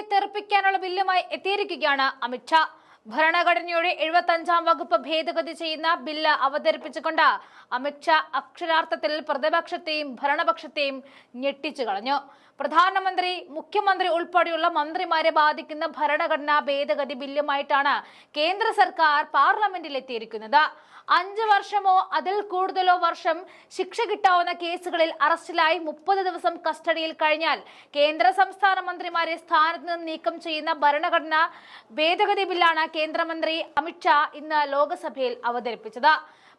പാർലമെന്റിനെ തെറിപ്പിക്കാനുള്ള ബില്ലുമായി എത്തിയിരിക്കുകയാണ് അമിത്ഷാ ഭരണഘടനയുടെ എഴുപത്തി അഞ്ചാം വകുപ്പ് ഭേദഗതി ചെയ്യുന്ന ബില്ല് അവതരിപ്പിച്ചുകൊണ്ട് അമിത്ഷാ അക്ഷരാർത്ഥത്തിൽ പ്രതിപക്ഷത്തെയും ഭരണപക്ഷത്തെയും ഞെട്ടിച്ചു കളഞ്ഞു. പ്രധാനമന്ത്രി മുഖ്യമന്ത്രി ഉൾപ്പെടെയുള്ള മന്ത്രിമാരെ ബാധിക്കുന്ന ഭരണഘടനാ ഭേദഗതി ബില്ലുമായിട്ടാണ് കേന്ദ്ര സർക്കാർ പാർലമെന്റിൽ എത്തിയിരിക്കുന്നത് അഞ്ച് വർഷമോ അതിൽ കൂടുതലോ വർഷം ശിക്ഷ കിട്ടാവുന്ന കേസുകളിൽ അറസ്റ്റിലായി മുപ്പത് ദിവസം കസ്റ്റഡിയിൽ കഴിഞ്ഞാൽ കേന്ദ്ര സംസ്ഥാന മന്ത്രിമാരെ സ്ഥാനത്ത് നിന്ന് നീക്കം ചെയ്യുന്ന ഭരണഘടനാ ഭേദഗതി ബില്ലാണ് കേന്ദ്രമന്ത്രി അമിത്ഷാ ഇന്ന് ലോക്സഭയിൽ അവതരിപ്പിച്ചത്.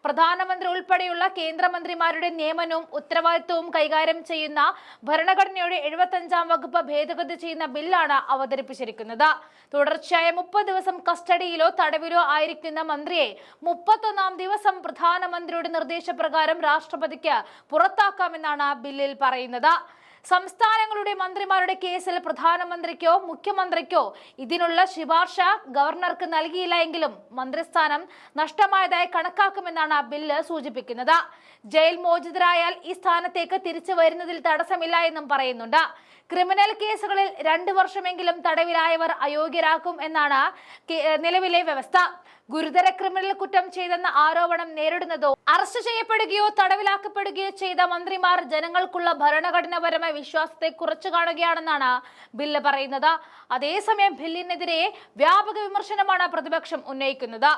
പ്രധാനമന്ത്രി ഉൾപ്പെടെയുള്ള കേന്ദ്രമന്ത്രിമാരുടെ നിയമനവും ഉത്തരവാദിത്വവും കൈകാര്യം ചെയ്യുന്ന ഭരണഘടനയുടെ എഴുപത്തഞ്ചാം വകുപ്പ് ഭേദഗതി ചെയ്യുന്ന ബില്ലാണ് അവതരിപ്പിച്ചിരിക്കുന്നത്. തുടർച്ചയായ മുപ്പത് ദിവസം കസ്റ്റഡിയിലോ തടവിലോ ആയിരിക്കുന്ന മന്ത്രിയെ മുപ്പത്തൊന്നാം ദിവസം പ്രധാനമന്ത്രിയുടെ നിർദ്ദേശപ്രകാരം രാഷ്ട്രപതിക്ക് പുറത്താക്കാമെന്നാണ് ബില്ലിൽ പറയുന്നത്. സംസ്ഥാനങ്ങളുടെ മന്ത്രിമാരുടെ കേസിൽ പ്രധാനമന്ത്രിക്കോ മുഖ്യമന്ത്രിക്കോ ഇതിനുള്ള ശുപാർശ ഗവർണർക്ക് നൽകിയില്ല എങ്കിലും മന്ത്രിസ്ഥാനം നഷ്ടമായതായി കണക്കാക്കുമെന്നാണ് ബില്ല് സൂചിപ്പിക്കുന്നത്. ജയിൽ മോചിതരായാൽ ഈ സ്ഥാനത്തേക്ക് തിരിച്ചു വരുന്നതിൽ തടസ്സമില്ല എന്നും പറയുന്നുണ്ട്. ക്രിമിനൽ കേസുകളിൽ രണ്ടു വർഷമെങ്കിലും തടവിലായവർ അയോഗ്യരാക്കും എന്നാണ് നിലവിലെ വ്യവസ്ഥ. ഗുരുതര ക്രിമിനൽ കുറ്റം ചെയ്തെന്ന ആരോപണം നേരിടുന്നതോ അറസ്റ്റ് ചെയ്യപ്പെടുകയോ തടവിലാക്കപ്പെടുകയോ ചെയ്ത മന്ത്രിമാർ ജനങ്ങൾക്കുള്ള ഭരണഘടനാപരമായ വിശ്വാസത്തെ കുറച്ചു കാണുകയാണെന്നാണ് ബില്ല് പറയുന്നത്. അതേസമയം ബില്ലിനെതിരെ വ്യാപക വിമർശനമാണ് പ്രതിപക്ഷം ഉന്നയിക്കുന്നത്.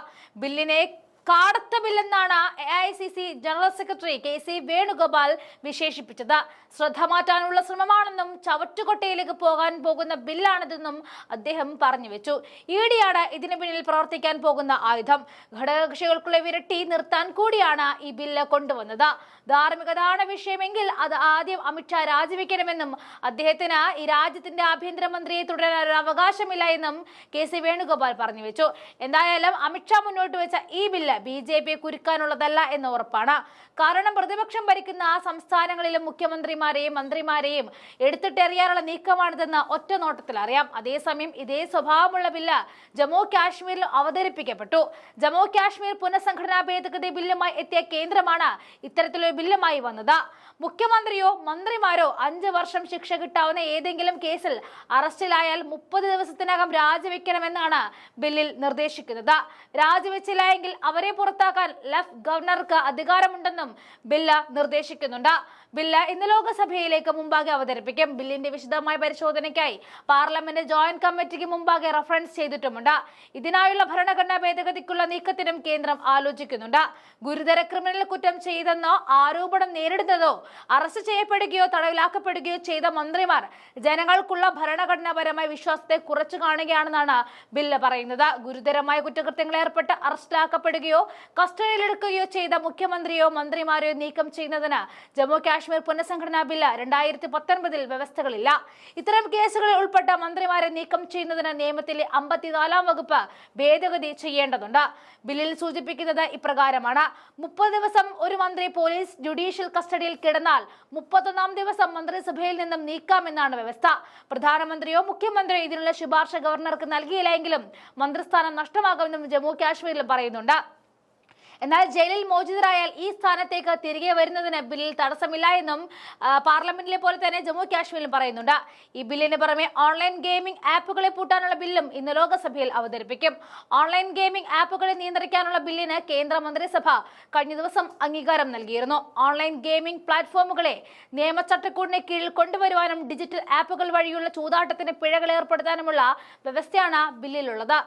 ബില്ലിനെ കാടത്ത ബില്ലെന്നാണ് A I C C general secretary K C Venugopal വിശേഷിപ്പിച്ചത്. ശ്രദ്ധ മാറ്റാനുള്ള ശ്രമമാണെന്നും ചവറ്റുകൊട്ടയിലേക്ക് പോകാൻ പോകുന്ന ബില്ലാണിതെന്നും അദ്ദേഹം പറഞ്ഞു വെച്ചു ഇ ഡിയാണ് ഇതിന് പിന്നിൽ പ്രവർത്തിക്കാൻ പോകുന്ന ആയുധം. ഘടകകക്ഷികൾക്കുള്ള വിരട്ടി നിർത്താൻ കൂടിയാണ് ഈ ബില്ല് കൊണ്ടുവന്നത്. ധാർമ്മികതാണ് വിഷയമെങ്കിൽ അത് ആദ്യം അമിത്ഷാ രാജിവെക്കണമെന്നും അദ്ദേഹത്തിന് ഈ രാജ്യത്തിന്റെ ആഭ്യന്തരമന്ത്രിയെ തുടരാൻ ഒരു അവകാശമില്ല എന്നും കെ സി വേണുഗോപാൽ പറഞ്ഞു വെച്ചു എന്തായാലും അമിത്ഷാ മുന്നോട്ട് വെച്ച ഈ ബില്ല് ബി ജെ പിയെ കുരുക്കാനുള്ളതല്ല എന്ന് ഉറപ്പാണ്. കാരണം പ്രതിപക്ഷം ഭരിക്കുന്ന ആ സംസ്ഥാനങ്ങളിലും മുഖ്യമന്ത്രിമാരെയും മന്ത്രിമാരെയും എടുത്തിട്ടെറിയാനുള്ള നീക്കമാണിതെന്ന് ഒറ്റ നോട്ടത്തിൽ അറിയാം. അതേസമയം ഇതേ സ്വഭാവമുള്ള ബില്ല് ജമ്മു കാശ്മീരിൽ അവതരിപ്പിക്കപ്പെട്ടു. ജമ്മു കാശ്മീർ പുനഃസംഘടനാ ഭേദഗതി ബില്ലുമായി എത്തിയ കേന്ദ്രമാണ് ഇത്തരത്തിലൊരു ബില്ലുമായി വന്നത്. മുഖ്യമന്ത്രിയോ മന്ത്രിമാരോ അഞ്ച് വർഷം ശിക്ഷ കിട്ടാവുന്ന ഏതെങ്കിലും കേസിൽ അറസ്റ്റിലായാൽ മുപ്പത് ദിവസത്തിനകം രാജിവെക്കണമെന്നാണ് ബില്ലിൽ നിർദ്ദേശിക്കുന്നത്. രാജിവെച്ചില്ല എങ്കിൽ അവരെ പുറത്താക്കാൻ ലഫ് ഗവർണർക്ക് അധികാരമുണ്ടെന്നും ബില്ല് നിർദ്ദേശിക്കുന്നുണ്ട്. ബില്ല് ഇന്ന് ലോക്സഭയിലേക്ക് മുമ്പാകെ അവതരിപ്പിക്കും. ബില്ലിന്റെ വിശദമായ പരിശോധനയ്ക്കായി പാർലമെന്റ് ജോയിന്റ് കമ്മിറ്റിക്ക് മുമ്പാകെ റഫറൻസ് ചെയ്തിട്ടുമുണ്ട്. ഇതിനായുള്ള ഭരണഘടനാ ഭേദഗതിക്കുള്ള നീക്കത്തിനും കേന്ദ്രം ആലോചിക്കുന്നുണ്ട്. ഗുരുതര ക്രിമിനൽ കുറ്റം ചെയ്തെന്നോ ആരോപണം നേരിടുന്നതോ അറസ്റ്റ് ചെയ്യപ്പെടുകയോ തടവിലാക്കപ്പെടുകയോ ചെയ്ത മന്ത്രിമാർ ജനങ്ങൾക്കുള്ള ഭരണഘടനാപരമായ വിശ്വാസത്തെ കുറച്ചു കാണുകയാണെന്നാണ് ബില്ല് പറയുന്നത്. ഗുരുതരമായ കുറ്റകൃത്യങ്ങൾ ഏർപ്പെട്ട് അറസ്റ്റിലാക്കപ്പെടുകയോ കസ്റ്റഡിയിലെടുക്കുകയോ ചെയ്ത മുഖ്യമന്ത്രിയോ മന്ത്രിമാരെയോ നീക്കം ചെയ്യുന്നതിന് ജമ്മു കാശ്മീർ പുനഃസംഘടനാ ബില്ല് രണ്ടായിരത്തി പത്തൊൻപതിൽ വ്യവസ്ഥകളില്ല. ഇത്തരം കേസുകളിൽ ഉൾപ്പെട്ട മന്ത്രിമാരെ നീക്കം ചെയ്യുന്നതിന് നിയമത്തിലെ അമ്പത്തിനാലാം വകുപ്പ് ഭേദഗതി ചെയ്യേണ്ടതുണ്ട്. ബില്ലിൽ സൂചിപ്പിക്കുന്നത് ഇപ്രകാരമാണ്. മുപ്പത് ദിവസം ഒരു മന്ത്രി പോലീസ് ജുഡീഷ്യൽ കസ്റ്റഡിയിൽ കിടന്നാൽ മുപ്പത്തൊന്നാം ദിവസം മന്ത്രിസഭയിൽ നിന്നും നീക്കാമെന്നാണ് വ്യവസ്ഥ. പ്രധാനമന്ത്രിയോ മുഖ്യമന്ത്രിയോ ഇതിനുള്ള ശുപാർശ ഗവർണർക്ക് നൽകിയില്ലെങ്കിലും മന്ത്രിസ്ഥാനം നഷ്ടമാകുമെന്നും ജമ്മു കാശ്മീരിൽ പറയുന്നുണ്ട്. എന്നാൽ ജയിലിൽ മോചിതരായാൽ ഈ സ്ഥാനത്തേക്ക് തിരികെ വരുന്നതിന് ബില്ലിൽ തടസ്സമില്ല എന്നും പാർലമെന്റിലെ പോലെ തന്നെ ജമ്മു കാശ്മീരിലും പറയുന്നുണ്ട്. ഈ ബില്ലിന് പുറമെ ഓൺലൈൻ ഗെയിമിംഗ് ആപ്പുകളെ പൂട്ടാനുള്ള ബില്ലും ഇന്ന് ലോക്സഭയിൽ അവതരിപ്പിക്കും. ഓൺലൈൻ ഗെയിമിംഗ് ആപ്പുകളെ നിയന്ത്രിക്കാനുള്ള ബില്ലിന് കേന്ദ്ര മന്ത്രിസഭ കഴിഞ്ഞ ദിവസം അംഗീകാരം നൽകിയിരുന്നു. ഓൺലൈൻ ഗെയിമിംഗ് പ്ലാറ്റ്ഫോമുകളെ നിയമചട്ടക്കൂടിന് കീഴിൽ കൊണ്ടുവരുവാനും ഡിജിറ്റൽ ആപ്പുകൾ വഴിയുള്ള ചൂതാട്ടത്തിന് പിഴകൾ ഏർപ്പെടുത്താനുമുള്ള വ്യവസ്ഥയാണ് ബില്ലിലുള്ളത്.